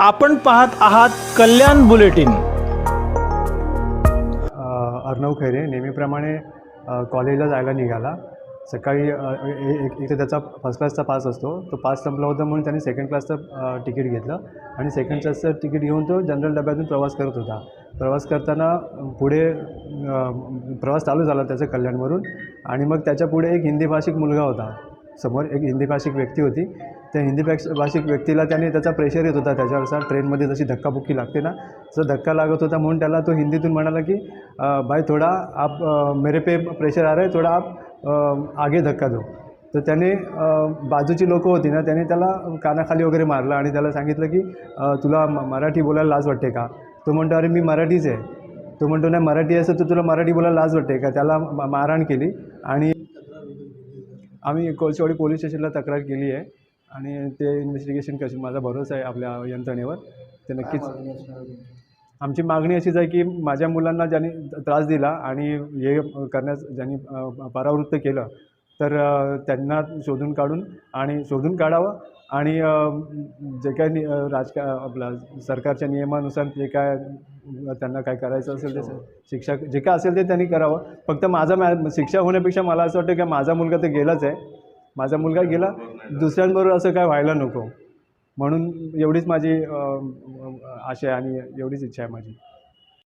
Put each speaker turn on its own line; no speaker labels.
आपण पाहत आहात कल्याण बुलेटिन.
अर्णव खैरे नेहमीप्रमाणे कॉलेजला जायला निघाला. सकाळी ए- एक इथे त्याचा फर्स्ट क्लासचा पास असतो. तो पास संपला होता म्हणून त्याने सेकंड क्लासचं तिकीट घेतलं. आणि सेकंड क्लासचं तिकीट घेऊन तो जनरल डब्यातून प्रवास करत होता. प्रवास करताना पुढे प्रवास चालू झाला त्याचा कल्याणवरून. आणि मग त्याच्या पुढे एक हिंदी भाषिक मुलगा होता. समोर एक हिंदी भाषिक व्यक्ती होती. त्या हिंदी भाष भाषिक व्यक्तीला त्याने त्याचा प्रेशर येत होता. त्याच्यावर ट्रेनमध्ये जशी धक्काबुक्की लागते ना तसं धक्का लागत होता म्हणून त्याला तो हिंदीतून म्हणाला की भाई थोडा आप मेरे पे प्रेशर आ रहा है थोडा आप आगे धक्का दो. तर त्याने बाजूची लोकं होती ना त्याने त्याला कानाखाली वगैरे मारलं आणि त्याला सांगितलं की तुला मराठी बोलायला लाज वाटते का? तो म्हणतो अरे मी मराठीच आहे. तो म्हणतो नाही मराठी असं तर तुला मराठी बोलायला लाज वाटते का? त्याला मारहाण केली आणि आम्ही कोळशेवाडी पोलीस स्टेशनला तक्रार केली आहे आणि ते इन्व्हेस्टिगेशन कशी माझा भरोसा आहे आपल्या यंत्रणेवर. ते नक्कीच आमची मागणी अशीच आहे की माझ्या मुलांना ज्यांनी त्रास दिला आणि हे करण्यास ज्यांनी परावृत्त केलं तर त्यांना शोधून काढून आणि शोधून काढावं आणि जे काही नि- राजका आपला सरकारच्या नियमानुसार जे काय त्यांना काय करायचं असेल ते शिक्षा जे काय असेल ते त्यांनी करावं. फक्त माझा मॅ शिक्षा होण्यापेक्षा मला असं वाटतं की माझा मुलगा तर गेलाच आहे. माझा मुलगा गेला दुसऱ्यांबरोबर असं काय व्हायला नको. म्हणून एवढीच माझी आशा आहे आणि एवढीच इच्छा आहे माझी.